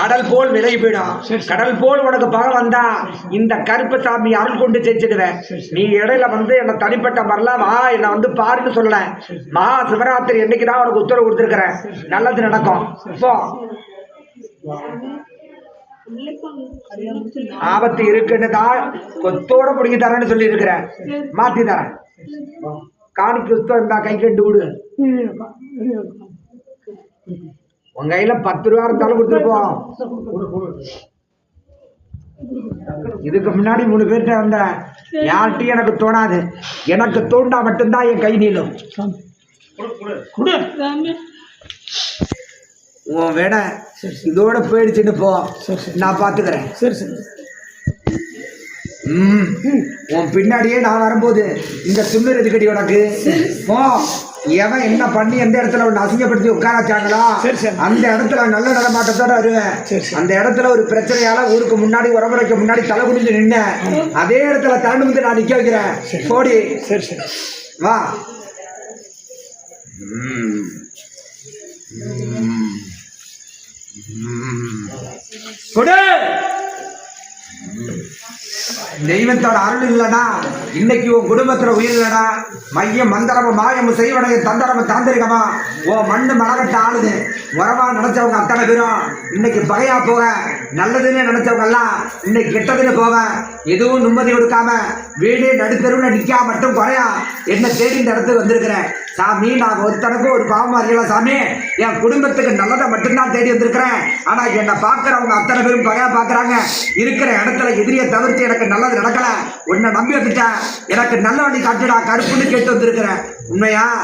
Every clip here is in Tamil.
கடல் போல் விலகி போயிடும் கடல் போல் உனக்கு பகை வந்தா இந்த கருப்பு சாமி அருள் கொண்டு ஜெயிச்சிடுவேன். நீ இடையில வந்து என்ன தனிப்பட்ட மாதிரிலாம் வா என்னை வந்து பாருன்னு சொல்லல. மகா சிவராத்திரி என்னைக்கு தான் உனக்கு உத்தரவு கொடுத்துருக்கிறேன். நல்லது நடக்கும். போ. ஆபத்து இருக்குன்னு தான் கொத்தோட பிடிக்கி தரேன்னு சொல்லி இருக்கிறேன் மாத்தி தரேன். காணிக்கு புத்தகம் இருந்தா கை கண்டு விடு. உங்க கையில பத்து ரூபா இருந்தாலும் கொடுத்துருப்போம் இதுக்கு முன்னாடி மூணு பேர்கிட்ட வந்தேன் யார்கிட்டயும் எனக்கு தோணாது. எனக்கு தோண்டா மட்டும்தான் என் கை நீளும். உன் வேட இதோட போயிடுச்சுன்னு போ. நான் பாத்துக்கிறேன். சரி சரி. ம். உன் பின்னாடியே நான் வரும்போது இந்த சுண்ணர் எதுக்கடி உனக்கு? போ. எவன் என்ன பண்ணி எந்த இடத்துல உன்னை அசிங்கப்படுத்தி உட்கார வச்சாங்களோ சரி, சரி. அந்த இடத்துல நல்ல நடமாட்டத்தோட வருவேன். அந்த இடத்துல ஒரு பிரச்சனையால ஊருக்கு முன்னாடி உறமுறைக்கு முன்னாடி தலை குனிஞ்சு நின்னேன் அதே இடத்துல தரண்டு வந்து நான் நிக்க வைக்கிறேன். போடி. சரி சரி. வா. கொடு. தெய்வத்தோட அருள் இல்லைனா இன்னைக்கு உன் குடும்பத்துல உயிர் இல்லைனா மையம் மந்திரம மாயம் செய்வடைய தந்திரம தாந்திரிகமா ஓ மண்ணு மலகட்ட ஆளுது. உறவா நினைச்சவங்க அத்தனை பேரும். இன்னைக்கு பகையா போக நல்லதுன்னு நினைச்சவங்க எல்லாம் இன்னைக்கு கெட்டதுன்னு போவேன். எதுவும் நிம்மதி கொடுக்காம வீடு நடுத்தருவில் நிற்காம மட்டும் குறையா என்ன தேடி இந்த இடத்துக்கு வந்திருக்கிறேன். சாமி நான் ஒருத்தனுக்கும் ஒரு பாவமா இருக்கல சாமி. என் குடும்பத்துக்கு நல்லதை மட்டும்தான் தேடி வந்திருக்கிறேன். ஆனா என்னை பார்க்கறவங்க அத்தனை பேரும் பகையா பார்க்கறாங்க. இருக்கிற இடத்துல எதிரியை தவிர்த்து எனக்கு நல்லது நடக்கல. உன்னை நம்பி வந்துட்டேன். எனக்கு நல்ல வழி காட்டுடா கருப்புன்னு கேட்டு வந்திருக்கிறேன். உண்மையா?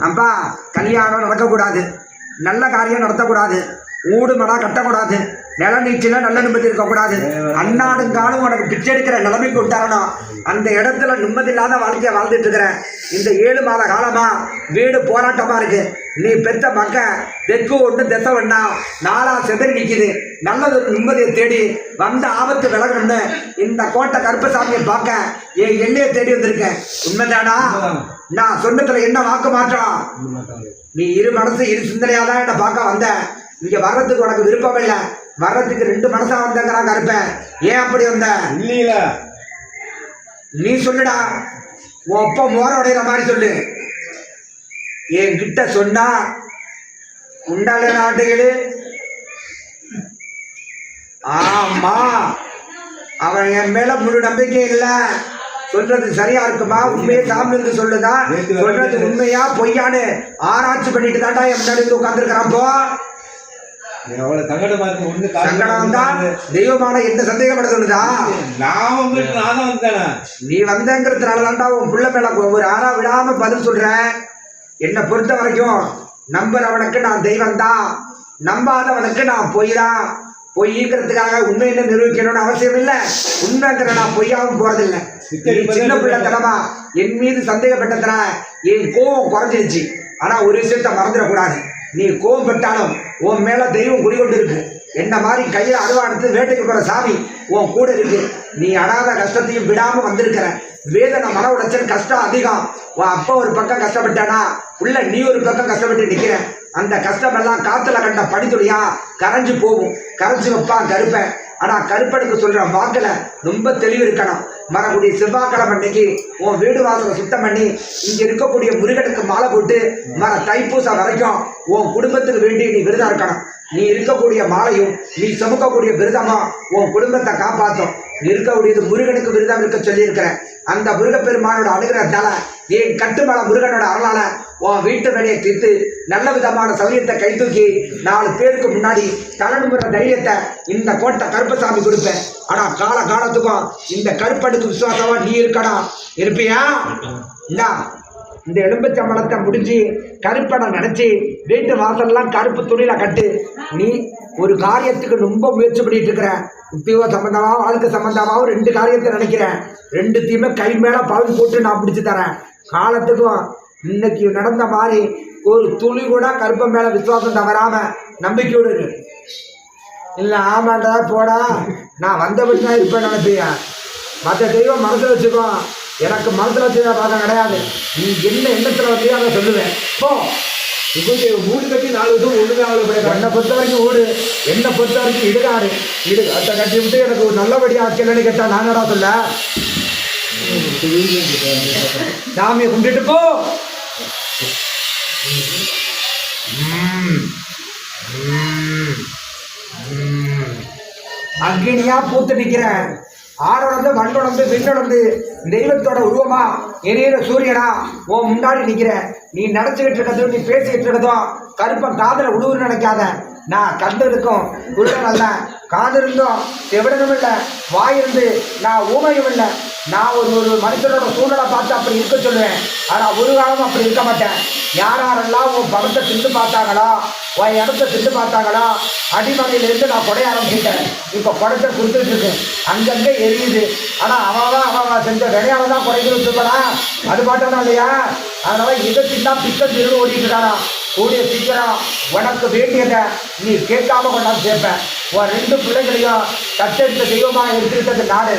அப்பா கல்யாணம் நடக்கக்கூடாது. நல்ல காரியம் நடத்தக்கூடாது. ஊடு மடா கட்டக்கூடாது. நில நீச்சில நல்ல நிம்மதி இருக்கக்கூடாது. அன்னாடுங்காலும் உனக்கு பிச்சை எடுக்கிற நிலைமைக்கு உண்டாகணும். அந்த இடத்துல நிம்மதி இல்லாத வாழ்க்கையை வாழ்ந்துட்டு இருக்கிறேன் இந்த ஏழு மாத காலமா வீடு போராட்டமா இருக்கு. நீ பெத்த மக்க தெற்கு ஒன்று திசை ஒண்ணா நாளா செதறி நிக்குது. நல்லது ஒரு நிம்மதியை தேடி வந்த ஆபத்து விலகணும்னு இந்த கோட்டை கருப்பசாமியை பார்க்க என் எல்லையை தேடி வந்திருக்கேன் உண்மைதானா? நான் சொன்னதுல என்ன வாக்கு மாற்றம்? நீ இரு மனசு இரு சிந்தனையா தான் என்னை பார்க்க வந்த. இங்க வர்றதுக்கு உனக்கு விருப்பம் இல்லை வர்றதுக்கு ரெண்டு மனசா வந்தங்கிறான் கருப்பேன் ஏன் அப்படி வந்த? இல்லையில. நீ சொல்லுடா. உன் அப்பா மோர உடையிற மாதிரி சொல்லு. என்கிட்ட சொன்னா உண்டால நாட்டுகளு? ஆமா. அவன் என் மேல முழு நம்பிக்கை இல்ல. சொல்றது சரியா இருக்குமா? உண்மையை சாமி இருந்து சொல்லுதா சொல்றது உண்மையா? பொய்யான்னு ஆராய்ச்சி பண்ணிட்டு தாண்டா என் முன்னாடி உட்காந்துருக்கிறான் போ. எவ்வளவு சங்கடமா இருக்கு. ஒண்ணு சங்கடம் வந்தா தெய்வமான எந்த சந்தேகப்பட சொல்லுதா நான் உங்களுக்கு வந்தேன்? நீ வந்தங்கிறதுனால தான்டா உன் புள்ள மேல ஒரு ஆறா விடாம பதில் சொல்றேன் என்னை பொறுத்த வரைக்கும் நம்புறவனுக்கு நான் தெய்வம் தான் நம்பாதவனுக்கு நான் பொய் தான் பொய்ங்கிறதுக்காக உண்மையில நிரூபிக்கணும்னு அவசியம் இல்லை. உண்மைங்கிற நான் பொய்யாவும் போறதில்லை. சின்ன பிள்ளைத்தனமா என் மீது சந்தேகப்பட்டதுனால என் கோவம் குறைஞ்சிருச்சு. ஆனா ஒரு விஷயத்த மறந்துடக்கூடாது. நீ கோவம் பட்டாலும் உன் மேல தெய்வம் குடிகொண்டு இருக்கு என்ன மாதிரி கையில் அருவானது வேட்டைக்கு போகிற சாமி உன் கூட இருக்கு. நீ அடாத கஷ்டத்தையும் விடாம வந்திருக்கிற. வேதனை மன உடைச்சல் கஷ்டம் அதிகம். உன் அப்பா ஒரு பக்கம் கஷ்டப்பட்டானா? உள்ள நீ ஒரு பக்கம் கஷ்டப்பட்டு நிற்கிற அந்த கஷ்டமெல்லாம் காத்துல கண்ட படித்துளியா கரைஞ்சு போகும். கரைஞ்சு வைப்பான் கருப்பேன். ஆனால் கருப்பனுக்கு சொல்கிற வாக்கில் ரொம்ப தெளிவு இருக்கணும். வரக்கூடிய செவ்வாய்க்கிழமை அன்னைக்கு உன் வீடு வாசலை சுத்தம் பண்ணி இங்க இருக்கக்கூடிய முருகனுக்கு மாலை போட்டு மர தைப்பூசம் வரைக்கும் உன் குடும்பத்துக்கு வேண்டி நீ விரதம் இருக்கணும். நீ இருக்கக்கூடிய மாலையும் நீ சுமக்கக்கூடிய விரதமா உன் குடும்பத்தை காப்பாற்றும் இருக்கக்கூடியது முருகனுக்கு விரதம் இருக்க சொல்லியிருக்கிறேன். அந்த முருகப்பெருமானோட அனுகிரகத்தால என் கட்டுமல முருகனோட அருளால உன் வீட்டு வேலையை தீர்த்து நல்ல விதமான சௌரியத்தை கை தூக்கி நாலு பேருக்கு முன்னாடி தலைமுறை தைரியத்தை இந்த கோட்டை கருப்பசாமி கொடுப்பேன். ஆனா கால காலத்துக்கும் இந்த கருப்பனுக்கு விசுவாசமா நீ இருக்கடா. இருப்பியா? இந்தா இந்த எலும்பச்சம்பளத்தை முடிஞ்சு கருப்பனை நினைச்சு வீட்டு வாசல்லாம் கருப்பு துணியில கட்டு. நீ ஒரு காரியத்துக்கு ரொம்ப முயற்சி பண்ணிட்டு இருக்கிற. உத்தியோக சம்பந்தமா வாழ்க்கை சம்பந்தமாகவும் ரெண்டு காரியத்தை நினைக்கிறேன். ரெண்டுத்தையுமே கை மேலே பவுன் போட்டு நான் பிடிச்சி தரேன். காலத்துக்கும் இன்னைக்கு நடந்த மாதிரி ஒரு துளி கூட கருப்பன் மேல விசுவாசம் தவறாம நம்பிக்கையோடு இரு. இல்லை ஆமாண்டா போடா. நான் வந்தபடி தான் இருப்பேன் நினைப்பியா? மற்ற தெய்வம் மனசில் வச்சுக்கோ. எனக்கு மனசில் வச்சுதான் பாதம் கிடையாது. நீ என்ன எண்ணத்தில் வந்தியோ அதை சொல்லுவேன். போ. இப்படி மூணு கட்டி நாலு வருஷம் ஒழுங்காக அவ்வளோ போய் என்னை பொறுத்த வரைக்கும் ஓடு என்னை பொறுத்த வரைக்கும் இடுகாடு. இடு அதை கட்டி விட்டு எனக்கு ஒரு நல்லபடியாக ஆக்கலன்னு கேட்டா நாங்கடா சொல்ல? சாமியை கும்பிட்டுட்டு போ. அக்னியா பூத்து நிற்கிறேன் ஆடொடந்து மண்ணொடந்து விண்ணொடந்து தெய்வத்தோட உருவமா எரியிற சூரியனா ஓ முன்னாடி நிற்கிற நீ நினைச்சுக்கிட்டு இருக்கிறதோ நீ பேசிக்கிட்டு இருக்கிறதோ கருப்பன் காதல உழுவுன்னு நினைக்காத. நான் கண்டு இருக்கும் உருவன் அல்ல காது இருந்தும் இல்லை. வாயிருந்து நான் ஊமையும் இல்லை. நான் ஒரு ஒரு மனுஷனோட சூழ்நிலை பார்த்து அப்படி இருக்க சொல்லுவேன். ஆனால் ஒரு காலமும் அப்படி இருக்க மாட்டேன். யார் யாரெல்லாம் உன் பணத்தை திண்டு பார்த்தாங்களோ உன் இடத்த திட்டு பார்த்தாங்களா? அடிமனையிலிருந்து நான் கொடைய ஆரம்பிச்சிட்டேன். இப்போ குடத்தை கொடுத்துட்டு இருக்கு. அங்கங்கே எரியுது. ஆனால் அவன் தான் அவன் செஞ்ச வினையால தான் குறைஞ்சிட்டு இருப்பானா? அது பாட்டானா இல்லையா? அதனால் இதை திட்டா பித்த திருடு ஓடிட்டு கூடிய சீக்கிரம் உனக்கு வேண்டியதை நீ கேட்காம கொண்டாந்து சேர்ப்பேன் உன் ரெண்டு பிள்ளைகளையும் தத்தெடுத்த தெய்வமாக எடுத்துக்கிட்டது நாடு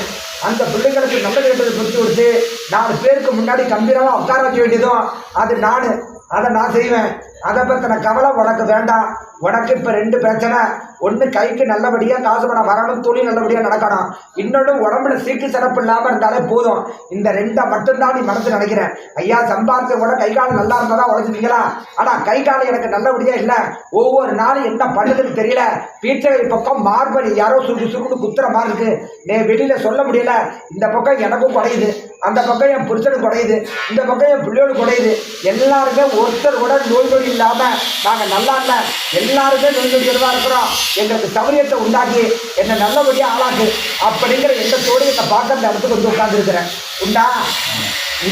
அந்த பிள்ளைங்களுக்கு நல்ல கேட்டது புரிஞ்சு கொடுத்து நாலு பேருக்கு முன்னாடி கம்பீரமாக உட்கார வைக்க வேண்டியதும் அது நான். அதை நான் செய்வேன். அதை பற்றின கவலை உனக்கு வேண்டாம். உனக்கு இப்போ ரெண்டு பிரச்சனை. ஒன்று கைக்கு நல்லபடியாக காசு பணம் வரணும் தொழில் நல்லபடியாக நடக்கணும். இன்னொன்று உடம்புல சீக்கு சிறப்பு இல்லாமல் இருந்தாலே போதும். இந்த ரெண்டை மட்டும்தான் நீ மனசு நினைக்கிறேன் ஐயா சம்பாதிச்ச கூட கை கால் நல்லா இருந்தால் தான் உழைச்சிட்டீங்களா ஆனால் கை கால் எனக்கு நல்லபடியாக இல்லை. ஒவ்வொரு நாளும் என்ன பண்ணுதுன்னு தெரியல. பீச்சகை பக்கம் மார்பல் யாரோ சுருக்கு சுருக்குன்னு குத்துற மாதிரி இருக்குது நே வெளியில் சொல்ல முடியல. இந்த பக்கம் எனக்கும் குறையுது. அந்த பக்கம் என் புருஷனுக்கு குறையுது இந்த பக்கம் என் பிள்ளைகளுக்கு குறையுது. எல்லாருமே ஒருத்தர் கூட நோய் நொடி இல்லாமல் நாங்கள் நல்லா இல்லை எல்லாருமே நோய் நொடிகளா இருக்கிறோம். எங்களுக்கு சௌரியத்தை உண்டாக்கி என்னை நல்லபடியாக ஆளாக்கு அப்படிங்கிற எண்ணத்தோடு என்னை பார்க்க அந்த இடத்துக்கு வந்து உட்காந்துருக்கிறேன் உண்டா?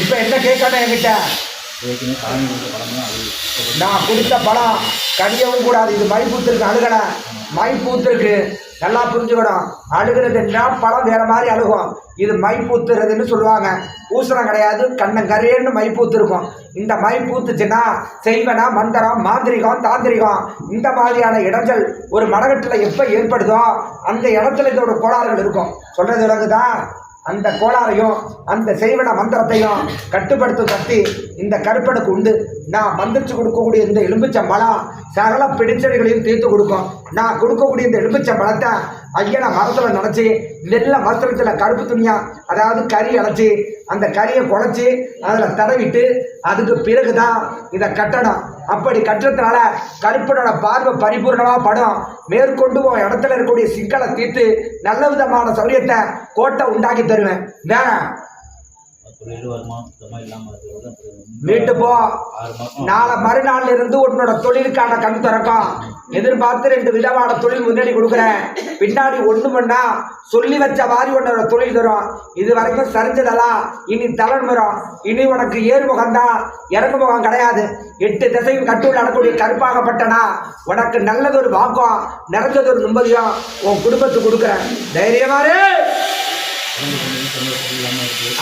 இப்போ என்ன கேட்கணும் என்கிட்ட? நான் கொடுத்த பழம் கடியவும் கூடாது. இது மை பூத்திருக்கு அழுகலை மை பூத்திருக்கு நல்லா புரிஞ்சுக்கணும். அழுகிறதுன்னா பழம் வேற மாதிரி அழுகும். இது மை பூத்துறதுன்னு சொல்லுவாங்க. பூசணம் கிடையாது கண்ணன் கரையன்னு மை பூத்துருக்கும் இந்த மை பூத்துச்சுன்னா செய்வனா மந்திரம் மாந்திரிகம் தாந்திரிகம். இந்த மாதிரியான இடைஞ்சல் ஒரு மனகட்டில் எப்போ ஏற்படுதோ அந்த இடத்துல இதோட கோளாறுகள் இருக்கும். சொல்றது விலங்குதான் அந்த கோளாறையும் அந்த செய்வன மந்திரத்தையும் கட்டுப்படுத்தும் சக்தி இந்த கருப்பனுக்கு உண்டு. நான் மந்திரிச்சு கொடுக்கக்கூடிய இந்த எலும்பிச்சம்பழம் சகல பிடிச்சடிகளையும் தீர்த்து கொடுக்கும். நான் கொடுக்கக்கூடிய இந்த எலும்பிச்சம்பழத்தை ஐயனை மரத்தில் நினச்சி நெல்ல வஸ்திரத்தில் கருப்பு துணியா அதாவது கறி அடைச்சி அந்த கறியை குழச்சி அதில் தடவிட்டு அதுக்கு பிறகு தான் இதை கட்டணும். அப்படி கட்டுறதுனால கருப்பனோட பார்வை பரிபூர்ணமாக படும். மேற்கொண்டு உன் இடத்துல இருக்கக்கூடிய சிக்கலை தீர்த்து நல்ல விதமான சௌரியத்தை கோட்டை உண்டாக்கி தருவேன். வேணாம் வீட்டு போ. நாளை மறுநாள்ல இருந்து உன்னோட தொழிலுக்கான கண் திறக்கும். எதிர்பார்த்து ரெண்டு விதமான தொழில் முன்னாடி கொடுக்குறேன். பின்னாடி ஒண்ணு பண்ணா சொல்லி வச்ச மாதிரி உன்னோட தொழில் தரும். இது வரைக்கும் சரிஞ்சதெல்லாம் இனி தலைமுறம் இனி உனக்கு ஏறுமுகம் தான். இறங்கு முகம் கிடையாது. எட்டு திசையும் கட்டுள்ள நடக்கூடிய கருப்பாகப்பட்டனா. உனக்கு நல்லதொரு வாக்கம் நிறைஞ்சதொரு நிம்மதியும் உன் குடும்பத்துக்கு கொடுக்குறேன். தைரியமாரு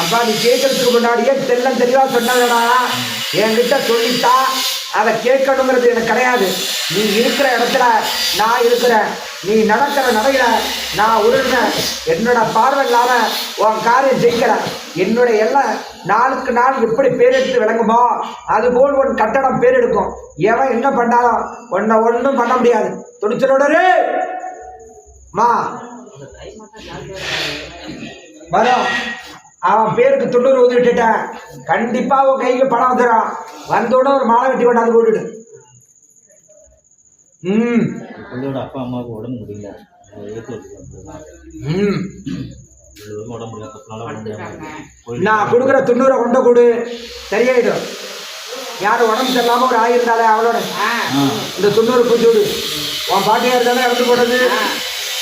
அப்பா நீ கேட்கறதுக்கு முன்னாடியே தெல்லம் தெளிவா சொன்னதுடா என்கிட்ட சொல்லிட்டா. அதை கேட்கணுங்கிறது எனக்கு கிடையாது. நீ இருக்கிற இடத்துல நான் இருக்கிறேன். நீ நடக்கிற நடையில நான் உருண்டேன் என்னோட பார்வை இல்லாம உன் காரியம் ஜெயிக்கிற என்னுடைய எல்லாம் நாளுக்கு நாள் எப்படி பேரெடுத்து விளங்குமோ அதுபோல் உன் கட்டடம் பேரெடுக்கும். எவன் என்ன பண்ணாலும் உன்னை ஒன்றும் பண்ண முடியாது. துணிச்சலோடரு மா. வரும். அவன் பேருக்கு தொண்ணூறு ஊதி விட்டுட்டேன் கண்டிப்பா உன் கைக்கு பணம் வந்துடும் வந்தோட ஒரு மாலை வெட்டி கொண்டாந்து போட்டுடு. ம். அப்பா அம்மாவுக்கு உடம்பு முடியல. ம். நான் கொடுக்குற தொண்ணூறை கொண்டு கொடு. சரியாயிடும். யார் உடம்பு சரியில்லாம ஒரு ஆகி இருந்தாலே அவளோட. ஆ. இந்த தொண்ணூறு பூச்சி விடு. உன் பாட்டியா இருந்தாலும் இறந்து போடுறது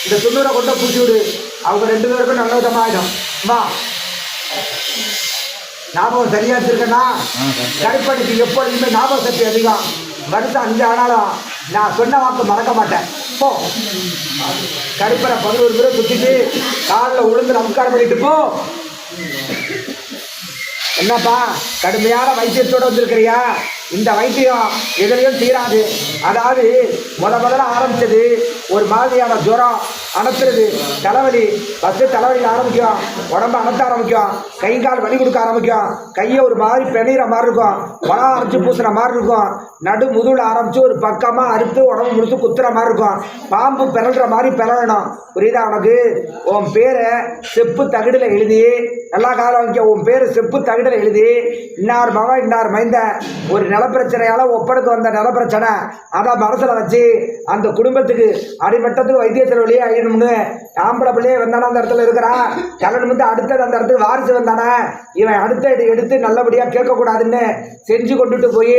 இந்த தொண்ணூறை கொண்டு பூச்சி விடு. அவங்க ரெண்டு பேருக்கும் நல்ல விதமாயிடும். வா. ஞாபகம் சரியா வச்சிருக்கேன்னா கருப்பனுக்கு எப்பொழுதுமே ஞாபக சக்தி அதிகம். வருஷம் அஞ்சு ஆனாலும் நான் சொன்ன வாக்கு மறக்க மாட்டேன். போ. கருப்பனை பதினோரு பேரை சுத்திட்டு காலில் உளுந்து நமஸ்காரம் பண்ணிட்டு போ. என்னப்பா கடுமையான வைத்தியத்தோட வந்திருக்கிறியா? இந்த வைத்தியம் எதுலையும் தீராது. அதாவது முத முதல்ல ஆரம்பிச்சது ஒரு மாதிரியான ஜுரம். அணத்துறது தலைவலி ஃபஸ்ட்டு தலைவலியில் ஆரம்பிக்கும். உடம்பு அணத்த ஆரம்பிக்கும். கை கால் வலி கொடுக்க ஆரம்பிக்கும். கையை ஒரு மாதிரி பெணிகிற மாதிரி இருக்கும். உடம்பு அரைச்சி பூசுகிற மாதிரி இருக்கும். நடு முதுகில் ஆரம்பித்து ஒரு பக்கமாக அறுத்து உடம்பு முடிச்சு குத்துற மாதிரி இருக்கும். பாம்பு பிறல்ற மாதிரி பிறழணும் புரியுதா உனக்கு? உன் பேரை செப்பு தகடில் எழுதி நல்லா காலம் வைக்க உன் பேர் செப்பு தகடில் எழுதி இன்னார் மகன் இன்னார் மைந்த ஒரு நிலப்பிரச்சனையால் ஒப்படைத்து வந்த நிலப்பிரச்சனை. அதை மனசில் வச்சு அந்த குடும்பத்துக்கு அடிமட்டத்துக்கு வைத்தியத்தில் வழியே அழியணும்னு ஆம்பளை பிள்ளையே வந்தானே அந்த இடத்துல இருக்கிறான் கல்யாணம் வந்து அடுத்தது அந்த இடத்துக்கு வாரிசு வந்தானே? இவன் அடுத்த எடுத்து நல்லபடியாக கேட்கக்கூடாதுன்னு செஞ்சு கொண்டுட்டு போய்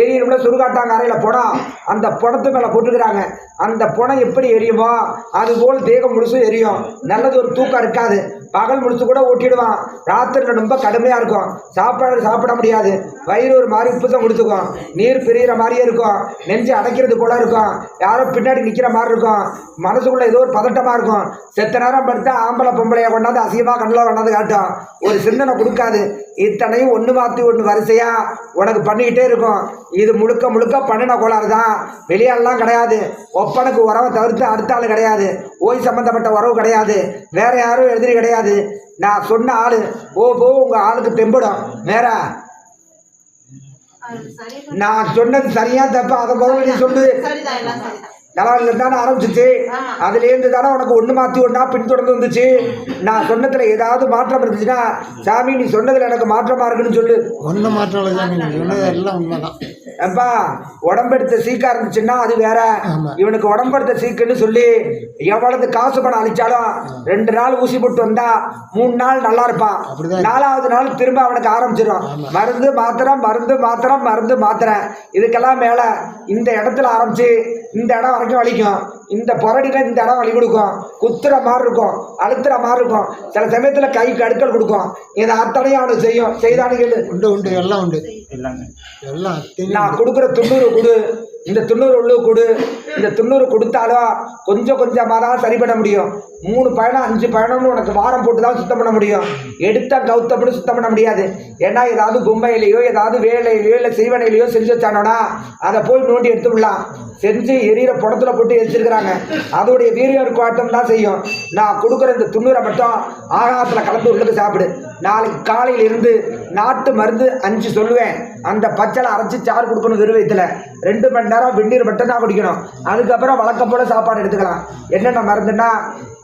எரியணும்ல சுடுகாட்டாங்க அறையில் படம் அந்த புடத்து மேலே போட்டுக்கிறாங்க. அந்த புடம் எப்படி எரியுமோ அதுபோல் தேகம் முழுசும் எரியும். நல்லது ஒரு தூக்கம் இருக்காது. பகல் முடிச்சு கூட ஓட்டிடுவான் ராத்திரியில் ரொம்ப கடுமையாக இருக்கும். சாப்பாடு சாப்பிட முடியாது. வயிறு ஒரு மாதிரி உப்புசம் கொடுத்துக்கும். நீர் பிரியிற மாதிரியே இருக்கும். நெஞ்சு அடைக்கிறது போல இருக்கும். யாரோ பின்னாடி நிற்கிற மாதிரி இருக்கும். மனசுக்குள்ள ஏதோ ஒரு பதட்டமாக இருக்கும். செத்த நேரம் படுத்தா ஆம்பளை பொம்பளையை கொண்டாந்து அசிங்கமாக கண்ணில் கொண்டாந்து காட்டும். ஒரு சிந்தனை கொடுக்காது. இத்தனையும் ஒன்று மாற்றி ஒன்று வரிசையாக உனக்கு பண்ணிக்கிட்டே இருக்கும். இது முழுக்க முழுக்க பண்ணின கோளாறு தான். வெளியாலாம் கிடையாது. ஒப்பனுக்கு உறவை தவிர்த்து அடுத்த ஆள் கிடையாது. ஓய் சம்மந்தப்பட்ட உறவு கிடையாது. வேற யாரும் எதிரி கிடையாது. நான் சொன்ன ஆள் ஓ போ உங்கள் ஆளுக்கு தெம்படும். வேற நான் சொன்னது சரியா தப்பா அதை முதல்ல நீ சொல்லு. நல்லா தானே ஆரம்பிச்சிச்சு. ஆமா. அதுலேருந்து தானே உனக்கு ஒன்று மாற்றி ஒன்றா பின்தொடர்ந்து வந்துச்சு. நான் சொன்னதில் ஏதாவது மாற்றம் இருந்துச்சுன்னா சாமி நீ சொன்னதில் எனக்கு மாற்றமாக இருக்குன்னு சொல்லு. ஒன்றும் மாற்றம் எல்லாம் உண்மைதான். அப்பா உடம்பெடுத்த சீக்கா இருந்துச்சுன்னா அது வேற. இவனுக்கு உடம்பெடுத்த சீக்குன்னு சொல்லி எவ்வளவு காசு பணம் அழிச்சாலும் ரெண்டு நாள் ஊசி போட்டு வந்தா மூணு நாள் நல்லா இருப்பான். நாலாவது நாள் திரும்ப அவனுக்கு ஆரம்பிச்சிடும் மருந்து மாத்திரம் மருந்து மாத்திரம் மருந்து மாத்திரை இதுக்கெல்லாம் மேல இந்த இடத்துல ஆரம்பிச்சு இந்த இடம் வரைக்கும் வலிக்கும். இந்த புரடியில இந்த இடம் வலி கொடுக்கும். குத்துற மாதிரி இருக்கும். அழுத்துற மாதிரி இருக்கும். சில சமயத்துல கைக்கு அடுக்கல் கொடுக்கும். இதை அத்தனையும் அவனுக்கு செய்யும். செய்தானு கேளு. உண்டு உண்டு எல்லாம் உண்டு. எல்லாமே. எல்லாம் நான் கொடுக்குற துண்ணூறு கொடு. இந்த துண்ணூறு உள்ளு கொடு. இந்த துண்ணூறு கொடுத்தாலும் கொஞ்சம் கொஞ்சமாக தான் சரி பண்ண முடியும். மூணு பயணம் அஞ்சு பயணம்னு உனக்கு வாரம் போட்டு தான் சுத்தம் பண்ண முடியும். எடுத்தால் கௌத்தப்படி சுத்தம் பண்ண முடியாது. ஏன்னா ஏதாவது கும்பையிலையோ ஏதாவது வேலையிலையோ இல்லை செய்வனையிலையோ செஞ்சு வச்சானோனா அதை போய் நோண்டி எடுத்து விடலாம். செஞ்சு எரியிற புடத்துல போட்டு எரிச்சிருக்கிறாங்க. அதோடைய வீரியம் குவாட்டம் தான் செய்யும். நான் கொடுக்குற இந்த துண்ணூரை மட்டும் ஆகாசத்தில் கலந்து உள்ளுக்கு சாப்பிடு. நாளைக்கு காலையில இருந்து நாட்டு மருந்து அஞ்சு சொல்லுவேன். அந்த பச்சளை அரைச்சி சாறு கொடுக்கணும் விருவயத்தில் ரெண்டு மணி நேரம் வெந்நீர் மட்டும் தான் குடிக்கணும். அதுக்கப்புறம் வழக்கம் போல சாப்பாடு எடுத்துக்கலாம். என்னென்ன மருந்துன்னா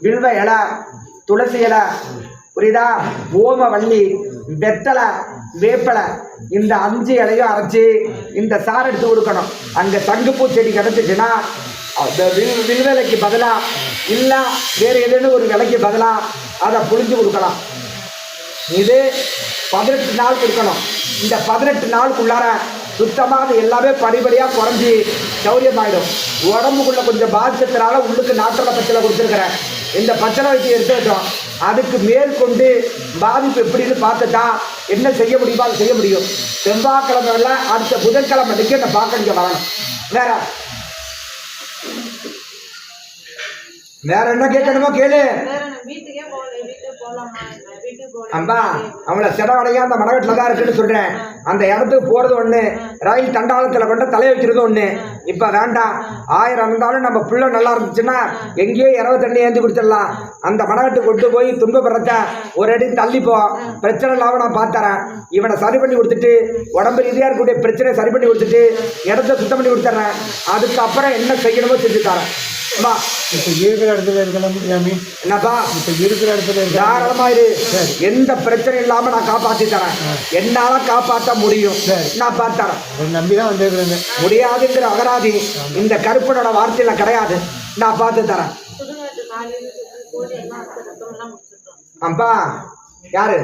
வில்வ இலை துளசி இலை புரியுதா? ஓமவல்லி வெத்தலை வேப்பலை இந்த அஞ்சு இலையும் அரைச்சி இந்த சாறு எடுத்து கொடுக்கணும். அங்கே சங்குப்பூ செடி கிடச்சிச்சுன்னா அந்த வில் வில்வலைக்கு பதிலாக இல்லை வேறு ஏதேனும் ஒரு விலைக்கு பதிலாக அதை புழிஞ்சு கொடுக்கலாம். இது பதினெட்டு நாள் கொடுக்கணும். இந்த பதினெட்டு நாளுக்குள்ளார சுத்தமாக அது எல்லாமே படிப்படியாக குறைஞ்சி சௌரியமாயிடும். உடம்புக்குள்ள கொஞ்சம் பாதிச்சதுனால உள்ளுக்கு நாட்டோட பச்சளை கொடுத்துருக்குறேன். இந்த பச்சனை வச்சு எடுத்து வச்சோம் அதுக்கு மேற்கொண்டு பாதிப்பு எப்படின்னு பார்த்துட்டா என்ன செய்ய முடியுமோ அதை செய்ய முடியும். செவ்வாய்க்கிழமை அடுத்த புதன்கிழமை அன்னைக்கு என்னை பார்க்க நீங்கள் வரணும். வேற வேற என்ன கேட்கணுமோ கேளு. அம்பா அவளை சிடவடையா அந்த மடவெட்டில் தான் இருக்குன்னு சொல்கிறேன் அந்த இடத்துக்கு போகிறது ஒன்று ரயில் தண்டாளத்தில் கொண்டு தலைய வைக்கிறது ஒன்று இப்போ வேண்டாம். ஆயிரம் இருந்தாலும் நம்ம பிள்ளை நல்லா இருந்துச்சுன்னா எங்கேயோ இரவு தண்ணி ஏந்தி குடிச்சிடலாம். அந்த மடவெட்டு கொண்டு போய் துன்பப்படுறத ஒரு அடி தள்ளிப்போ பிரச்சனை இல்லாமல் நான் பார்த்தறேன் இவனை சரி பண்ணி கொடுத்துட்டு உடம்பு ரீதியாக இருக்கக்கூடிய பிரச்சனையை சரி பண்ணி கொடுத்துட்டு இடத்த சுத்தம் பண்ணி கொடுத்துட்றேன் அதுக்கப்புறம் என்ன செய்யணுமோ செஞ்சு தரேன். அம்மா இப்போ இருக்கிற இடத்துல இருக்கலாம் சாமி என்னப்பா? இப்போ இருக்கிற இடத்துல தாராளமா இரு. எந்த பிரச்சனை இல்லாம நான் காப்பாத்தி தரேன். என்னால காப்பாற்ற முடியும். நான் பார்த்தறேன். நம்பி தான் வந்திருக்கிறேங்க முடியாதுங்கிற அகராதி இந்த கருப்பனோட வார்த்தையில கிடையாது. நான் பார்த்து தரேன். அப்பா யாரு?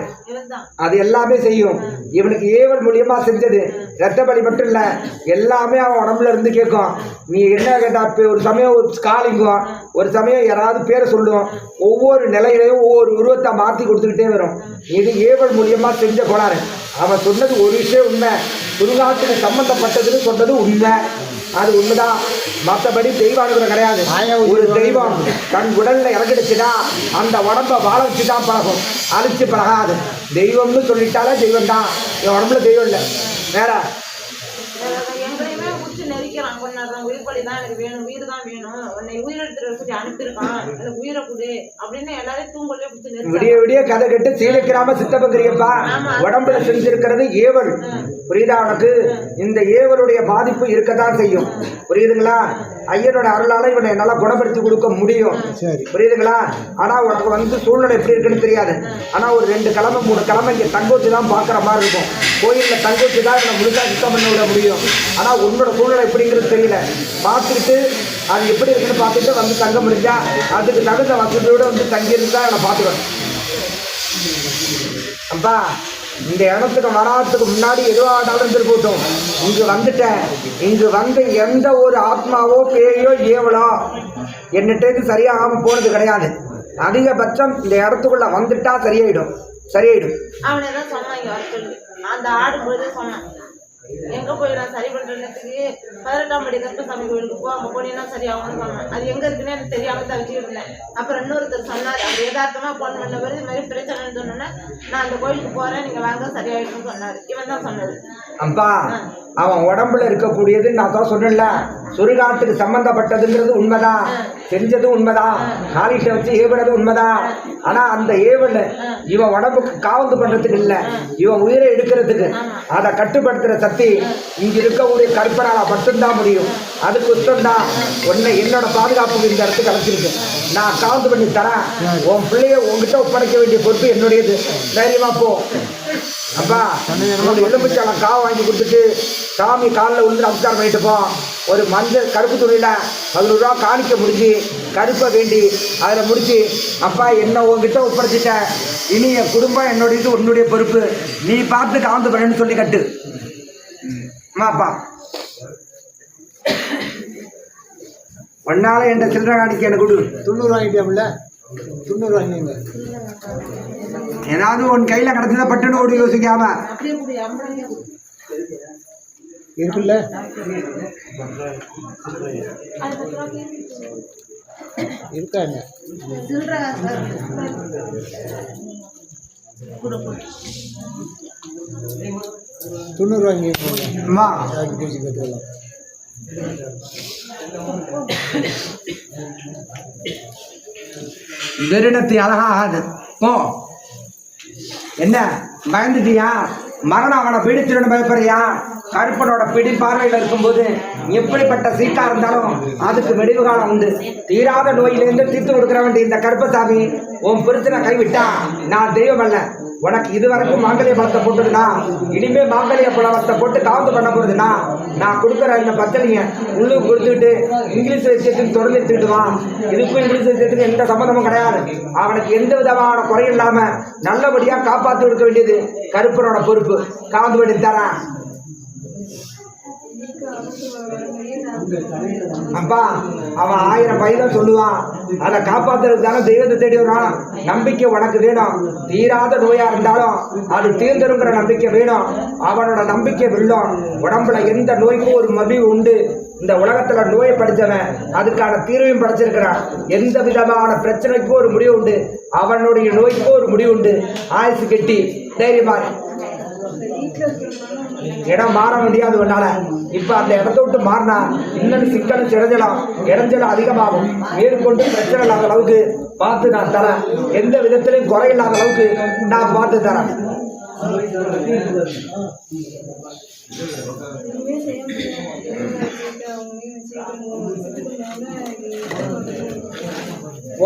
அது எல்லாமே செய்யும். இவனுக்கு ஏவல் மூலியமா செஞ்சது. ரத்த பலி மட்டும் இல்ல. எல்லாமே அவன் உடம்புல இருந்து கேட்கும். நீ என்ன கேட்டா ஒரு சமயம் ஒரு காலிங்கும் ஒரு சமயம் யாராவது பேரை சொல்லும். ஒவ்வொரு நிலையிலையும் ஒவ்வொரு உருவத்தை மாத்தி கொடுத்துக்கிட்டே வரும். இது ஏவல் மூலியமா செஞ்ச கோளாறு. அவன் சொன்னது ஒரு விஷயம் உண்மை. சுடுகாட்டுக்கு சம்பந்தப்பட்டதுன்னு சொன்னது உண்மை. அது உண்மைதான். மற்றபடி தெய்வ அனுகிரகம் கிடையாது ஒரு தெய்வம் தன் உடல்ல இறங்கிடுச்சுன்னா அந்த உடம்ப வாழ வச்சு தான் பழகும். அழிச்சு பழகாது. தெய்வம்னு சொல்லிட்டாலே தெய்வம் தான் என் உடம்புல தெய்வம் இல்லை. வேற வேற எங்களையுமே உச்சி நெரிக்கிறான் கொஞ்ச நேரம் உயிர் பலி தான் எனக்கு வேணும் உயிர் தான் வேணும். உன்னை உயிரெடுத்துட்டு அனுப்பியிருக்கான். எனக்கு உயிரை கொடு அப்படின்னு எல்லாரையும் தூங்கலே பிடிச்சி விடிய விடிய கதை கட்டு சீலக்கிராம சித்தப்பங்கிரியப்பா ஆமா. உடம்புல செஞ்சிருக்கிறது ஏவல். புரியுதா உனக்கு? இந்த ஏவலுடைய பாதிப்பு இருக்கத்தான் செய்யும். புரியுதுங்களா? ஐயனோட அருளால இவனை என்னால குணப்படுத்தி கொடுக்க முடியும். சரி. புரியுதுங்களா? ஆனா உனக்கு வந்து சூழ்நிலை எப்படி இருக்குன்னு தெரியாது. ஆனா ஒரு ரெண்டு கிழமை மூணு கிழமை இங்க தங்க வச்சு தான் பாக்குற மாதிரி இருக்கும். கோயில்ல தங்க வச்சு தான் இவனை முழுசா சுத்தம் பண்ண விட முடியும். ஆனா உன்னோட சூழ்நிலை எப்படிங்கிறது தெரியல. பார்த்துக்கிட்டு அது எப்படி இருக்குன்னு பார்த்துட்டு வந்து தங்க முடிஞ்சா அதுக்கு தகுந்த வசதியோட வந்து தங்கி இருந்தா என்னை பார்த்துக்கணும். அப்பா இந்த இடத்துக்கு வராதுக்கு முன்னாடி எதுவாக நடந்துட்டு போட்டோம். இங்கு வந்துட்டேன். இங்கு வந்து எந்த ஒரு ஆத்மாவோ பேயோ ஏவலோ என்னட்டேக்கு சரியாகாம போனது கிடையாது. அதிகபட்சம் இந்த இடத்துக்குள்ள வந்துட்டா சரியாயிடும். சரியாயிடும். அவனை தான் அந்த ஆடும்போது சொன்னான். எங்க போய் நான் சரி பண்றதுக்கு பதினெட்டாம் படி கருப்பசாமி கோயிலுக்கு போ அங்க போனீங்கன்னா சரியாகும்னு ஆகும் அது எங்க இருக்குன்னு எனக்கு தெரியாம தவிச்சுட்டு இருந்தேன். அப்புறம் இன்னொருத்தர் சொன்னார் அது யதார்த்தமா போன் பண்ண பிறகு இது மாதிரி பிரச்சனைன்னு சொன்னோன்னே நான் அந்த கோயிலுக்கு போறேன் நீங்க வாங்க சரியாயிடும்னு சொன்னாரு. இவன் தான் சொன்னது அப்பா அவன் உடம்புல இருக்கக்கூடியது நான் தான் சொன்னேன்ல சுடுகாட்டுக்கு சம்பந்தப்பட்டதுங்கிறது உண்மைதான் செஞ்சது உண்மைதான் காலிட்ட வச்சு ஏவுனது உண்மைதான் ஆனா அந்த ஏவல் இவன் உடம்புக்கு காவந்து பண்றதுக்கு இல்ல. இவன் உயிரை எடுக்கிறதுக்கு. அதை கட்டுப்படுத்துற சக்தி இங்க இருக்கக்கூடிய கற்பனால மட்டும்தான் முடியும். அது குத்தம்தான் உன்னை என்னோட பாதுகாப்புக்கு இந்த இடத்துக்கு கிடைச்சிருக்கு நான் காவந்து பண்ணி தரேன். உன் பிள்ளைய உன்கிட்ட ஒப்படைக்க வேண்டிய பொறுப்பு என்னுடையது. தைரியமா போ. அப்பா ஒரு எலும்புச்சாலம் காவை வாங்கி கொடுத்துட்டு சாமி காலில் விழுந்து நமஸ்காரம் பண்ணிட்டு போ. ஒரு மஞ்சள் கருப்பு துணியில் பதினோரு ரூபா காணிக்க முடிஞ்சு கருப்பை வேண்டி அதில் முடிச்சு அப்பா என்ன உங்ககிட்ட ஒப்படைச்சிட்டேன் இனி என் குடும்பம் என்னுடைய இது உன்னுடைய பொறுப்பு. நீ பார்த்து காந்து பண்ணு சொல்லி கட்டு. அம்மாப்பா ஒன்னால என்ற சில்லறை காணிக்க எனக்கு கொடு. தொண்ணூறு வாங்கிட்டியாம்ல ஏதாவது உன் கையில் கிடச்சதை பட்டுன்னு ஓடி யோசிக்காம. இருக்குல்ல? அது பத்து ரூபா இருக்கா என்ன சில்லற காசு தொண்ணூறு வாங்கி அம்மா கட்டுக்கலாம் வெறிடத்து அழகாகாது போ. என்ன பயந்துட்டியா? மரணம் அவனை பிடிச்சிடணும் பயப்படுறியா? கருப்பனோட பிடி பார்வையில் இருக்கும்போது எப்படிப்பட்ட சீட்டா இருந்தாலும் அதுக்கு வெடிவு காலம் உண்டு. தீராத நோயிலிருந்து தீர்த்து கொடுக்குற வேண்டிய இந்த கருப்பசாமி உன் புருஷனை கைவிட்டா நான் தெய்வம் அல்ல. உனக்கு இது வரைக்கும் மாங்கல்ய பழத்தை போட்டுதுனா இனிமே மாங்கல்ய பழத்தை போட்டு காவந்து பண்ண போறதுனா நான் கொடுக்குற இந்த பச்சனைய உள்ளுக்கு கொடுத்துட்டு இங்கிலீஷ் விஷயத்துக்கு தொடர்ந்து எடுத்துக்கிட்டு வா. இதுக்கும் இங்கிலீஷ் விஷயத்துக்கு எந்த சம்மந்தமும் கிடையாது. அவனுக்கு எந்த விதமான குறையும் இல்லாம நல்லபடியா காப்பாத்தி கொடுக்க வேண்டியது கருப்பனோட பொறுப்பு. காவந்து பண்ணி தரேன். அப்பா அவன் ஆயிரம் பையன் சொல்லுவான். அதை காப்பாத்துறதுக்கு தானே தெய்வத்தை தேடி வரும் நம்பிக்கை உனக்கு வேணும். தீராத நோயா இருந்தாலும் அது தீர்ந்துருங்கிற நம்பிக்கை வேணும். அவனோட நம்பிக்கை வெல்லும். உடம்புல எந்த நோய்க்கும் ஒரு மதிவு உண்டு. இந்த உலகத்துல நோயை படித்தவன் அதுக்கான தீர்வையும் படைச்சிருக்கிறான். எந்த விதமான பிரச்சனைக்கும் ஒரு முடிவு உண்டு. அவனுடைய நோய்க்கும் ஒரு முடிவு உண்டு. ஆயுசு கெட்டி தைரியமா இடம் மாற முடியாது உன்னால. இப்ப அந்த இடத்த விட்டு மாறினா இன்னும் சிக்கலும் சிறஞ்சலாம் இடைஞ்சலம் அதிகமாகும். மேற்கொண்டு பிரச்சனை இல்லாத அளவுக்கு பார்த்து நான் தரேன். எந்த விதத்திலையும் குறை இல்லாத அளவுக்கு நான் பார்த்து தரேன்.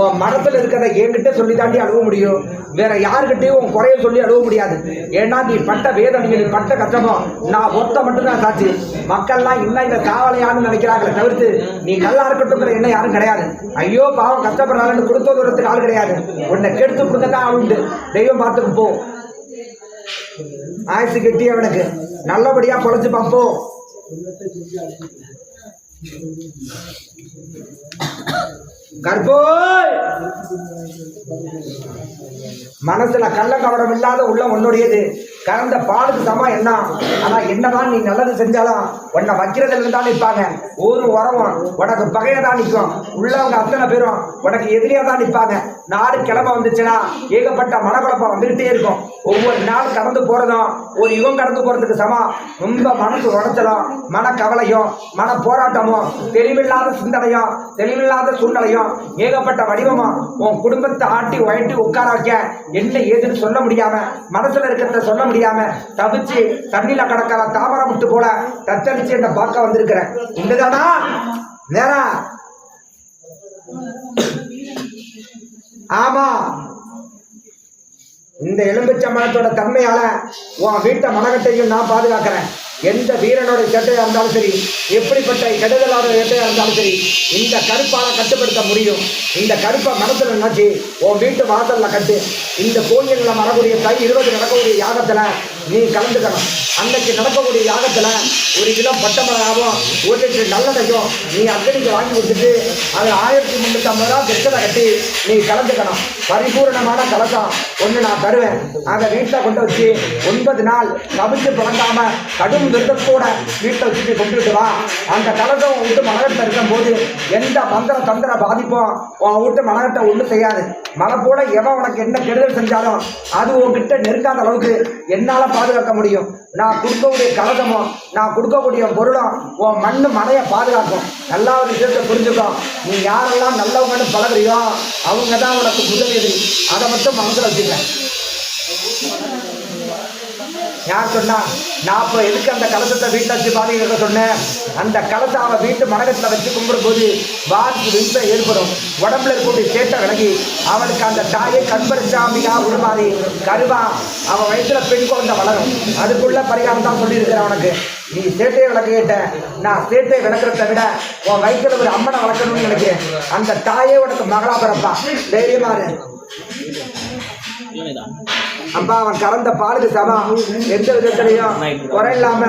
உன் மனத்துல இருக்கிறத என்கிட்ட சொல்லி தாண்டி அழுவ முடியும். வேற யாருக்கிட்டையும் உன் குறைய சொல்லி அழுவ முடியாது. ஏன்னா நீ பட்ட வேதனைகள் நீ பட்ட கஷ்டமோ நான் ஒத்த மட்டும்தான் சாட்சி. மக்கள்லாம் இன்னும் இந்த காவலையான்னு நினைக்கிறாங்களே தவிர்த்து நீ நல்லா இருக்கட்டும்ங்கிற எண்ணம் யாரும் கிடையாது. ஐயோ பாவம் கஷ்டப்படுறாங்கன்னு கொடுத்த தூரத்துக்கு ஆள் கிடையாது. உன்னை கெடுத்து கொடுக்க தான் ஆள் உண்டு. தெய்வம் பார்த்துக்கு போ. ஆயுசு கெட்டி அவனுக்கு நல்லபடியா பொழைச்சு பார்ப்போம். கற்போய்! மனசுல கள்ள கவடம் இல்லாத உள்ள உன்னுடையது. கறந்த பாலுக்கு சமா என்ன? ஆனா என்னதான் நீ நல்லது செஞ்சாலும் உன்னை வைக்கிறதுல தான் நிற்பாங்க. ஒரு உறவும் உனக்கு பகைய தான் நிற்கும். உள்ளவங்க அத்தனை பேரும் உனக்கு எதிரியா தான் நிற்பாங்க. நாடு கிளம்ப வந்துச்சுன்னா ஏகப்பட்ட மனக்குழப்பம் வந்துகிட்டே இருக்கும். ஒவ்வொரு நாள் கடந்து போறதும் ஒரு யுகம் கடந்து போறதுக்கு சமம். ரொம்ப மனசு உடச்சலும் மன கவலையும் மன போராட்டமும் தெளிவில்லாத சிந்தனையா? தெளிவில்லாத சூழ்நிலையும் ஏகப்பட்ட வடிவமா? உன் குடும்பத்தை ஆட்டி உயட்டி உட்கார வைக்க என்ன ஏதுன்னு சொல்ல முடியாம மனசுல இருக்கிறத சொல்ல முடியாம தவிச்சு தண்ணியில கடக்கிற தாமரை முட்டு போல தத்தளிச்சு என்ன பார்க்க வந்திருக்கிறேன் உண்டுதானா நேரா. ஆமா. இந்த எலும்புச்சம்பளத்தோட தன்மையால உன் வீட்டை மனகட்டையும் நான் பாதுகாக்கிறேன். எந்த வீரனோட சேட்டையா இருந்தாலும் சரி எப்படிப்பட்ட கெடுதலான சேட்டையா இருந்தாலும் சரி இந்த கருப்பால கட்டுப்படுத்த முடியும். இந்த கருப்பை மனசுல நினைச்சு உன் வீட்டு வாசல்ல கட்டு. இந்த கோயில்ல வரக்கூடிய தை இருபது நடக்கக்கூடிய யாகத்துல நீ கலந்துக்கணும். அன்னைக்கு நடக்கக்கூடிய யாகத்தில் ஒரு கிலோ பட்டமராகவும் ஒரு லிட்டர் நல்லதையும் நீ அக்கடிக்கு வாங்கி கொடுத்துட்டு அது ஆயிரத்தி முந்நூற்றி ஐம்பது ரூபா கெட்டதை கட்டி நீ கலந்துக்கணும். பரிபூரணமான கலசம் ஒன்று நான் தருவேன். அதை வீட்டில் கொண்டு வச்சு ஒன்பது நாள் கவிச்சு பழங்காம கடும் விருதத்தோட வீட்டில் வச்சுட்டு கொண்டுட்டு வா. அந்த கலசம் உன் வீட்டு இருக்கும்போது எந்த மந்திர தந்திர பாதிப்பும் உன் விட்டு மனகட்டை ஒன்றும் செய்யாது. மலை போல எவன் உனக்கு என்ன கெடுதல் செஞ்சாலும் அது உன்கிட்ட நெருக்காத அளவுக்கு என்னால் பாதுகாக்க முடியும். நான் கொடுக்கக்கூடிய கலகமோ நான் கொடுக்கக்கூடிய பொருளும் உன் மண்ணு மனையை பாதுகாக்கும். நல்லா ஒரு விஷயத்தை புரிஞ்சுக்கோ. நீ யாரெல்லாம் நல்லவங்கன்னு பழகுறியோ அவங்க தான் உனக்கு உதவியது அதை மட்டும் மனசில் வச்சுக்க. யார் சொன்னா நான் இப்போ எதுக்கு அந்த கலசத்தை வீட்டில் வச்சு பாதுகாக்க சொன்னேன்? அந்த கலசை அவன் வீட்டு மனகத்தில் வச்சு கும்பிடும்போது வாக்கு விஷயம் ஏற்படும். உடம்புல இருக்கக்கூடிய சேட்டை விலகி அவனுக்கு அந்த தாயை கண்பரிசாமியா உருமாறி கருவா அவன் வயசுல பெண் குழந்தை வளரும். அதுக்குள்ள பரிகாரம் தான் சொல்லியிருக்கிறேன் அவனுக்கு நீ சேட்டையை விளக்கிட்ட. நான் சேட்டையை விளக்குறத விட உன் வயிற்றுல ஒரு அம்மனை வளர்க்கணும்னு நினைக்கிறேன். அந்த தாயே உனக்கு மகளா பிறப்பா. தைரியமா அப்பா அவன் கறந்த பாலுக்கு சமம். எந்த விதத்திலையும் குறை இல்லாம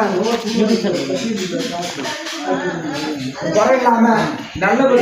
குறை இல்லாம நல்லபடி